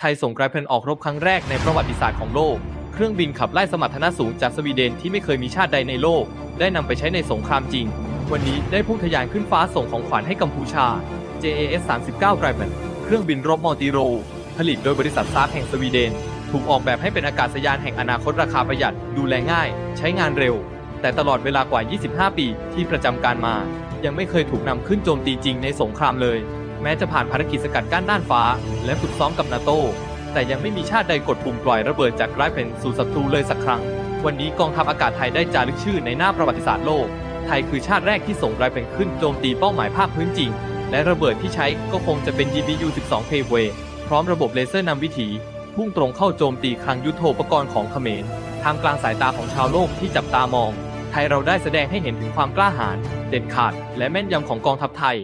ไทยส่งไกรเพลนออกรบครั้งแรกในประวัติศาสตร์ของโลก เครื่องบินขับไล่สมรรถนะสูงจากสวีเดนที่ไม่เคยมีชาติใดในโลก ได้นำไปใช้ในสงครามจริง วันนี้ได้พุ่งทะยานขึ้นฟ้าส่งของขวัญให้กัมพูชา JAS 39ไกรเพลเครื่องบินรบมัลติโร ผลิตโดยบริษัทซาร์แห่งสวีเดน ถูกออกแบบให้เป็นอากาศยานแห่งอนาคตราคาประหยัด ดูแลง่าย ใช้งานเร็ว แต่ตลอดเวลากว่า 25 ปีที่ประจำการมา ยังไม่เคยถูกนำขึ้นโจมตีจริงในสงครามเลย ม้จะผ่านภารกิจสกัดกั้นน่านฟ้า และฝึกซ้อมกับนาโต แต่ยังไม่มีชาติใดกดปุ่มปล่อยระเบิดจากไรเพนสู่ศัตรูเลยสักครั้ง วันนี้กองทัพอากาศไทยได้จารึกชื่อในหน้าประวัติศาสตร์โลก ไทยคือชาติแรกที่ส่งไรเพนขึ้นโจมตีเป้าหมายภาคพื้นจริง และระเบิดที่ใช้ก็คงจะเป็น GBU 12 p a v e พร้อมระบบเลเซอร์นำวิถีพุ่งตรงเข้าโจมตีคลังยุทโธปกรณ์ของเขมรทามกลางสายตาของชาวโลกที่จับตามอง ไทยเราได้แสดงให้เห็นถึงความกล้าหาญเด็ดขาด และแม่นยำของกองทัพไทย